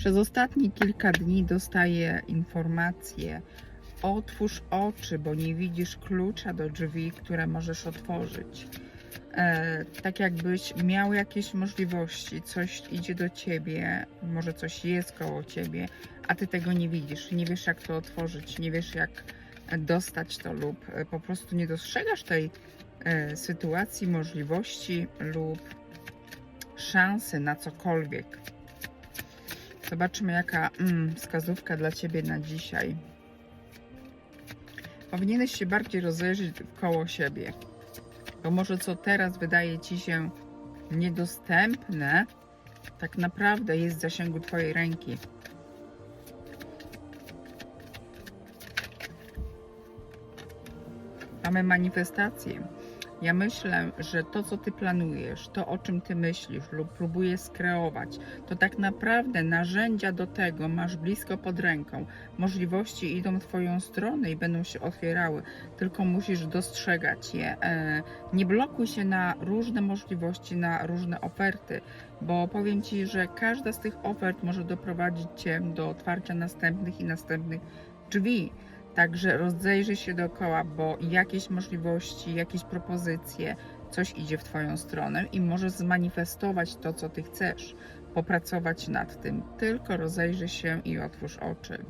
Przez ostatnie kilka dni dostaję informacje. Otwórz oczy, bo nie widzisz klucza do drzwi, które możesz otworzyć. E, tak jakbyś miał jakieś możliwości, coś idzie do ciebie, może coś jest koło ciebie, a ty tego nie widzisz, nie wiesz jak to otworzyć, nie wiesz jak dostać to lub e, po prostu nie dostrzegasz tej e, sytuacji, możliwości lub szansy na cokolwiek. Zobaczmy, jaka mm, wskazówka dla Ciebie na dzisiaj. Powinieneś się bardziej rozejrzeć koło siebie, bo może co teraz wydaje Ci się niedostępne, tak naprawdę jest w zasięgu Twojej ręki. Mamy manifestację. Ja myślę, że to, co ty planujesz, to, o czym ty myślisz lub próbujesz skreować, to tak naprawdę narzędzia do tego masz blisko pod ręką. Możliwości idą twoją stronę i będą się otwierały, tylko musisz dostrzegać je. E, Nie blokuj się na różne możliwości, na różne oferty, bo powiem ci, że każda z tych ofert może doprowadzić cię do otwarcia następnych i następnych drzwi. Także rozejrzyj się dookoła, bo jakieś możliwości, jakieś propozycje, coś idzie w Twoją stronę i możesz zmanifestować to, co Ty chcesz, popracować nad tym. Tylko rozejrzyj się i otwórz oczy.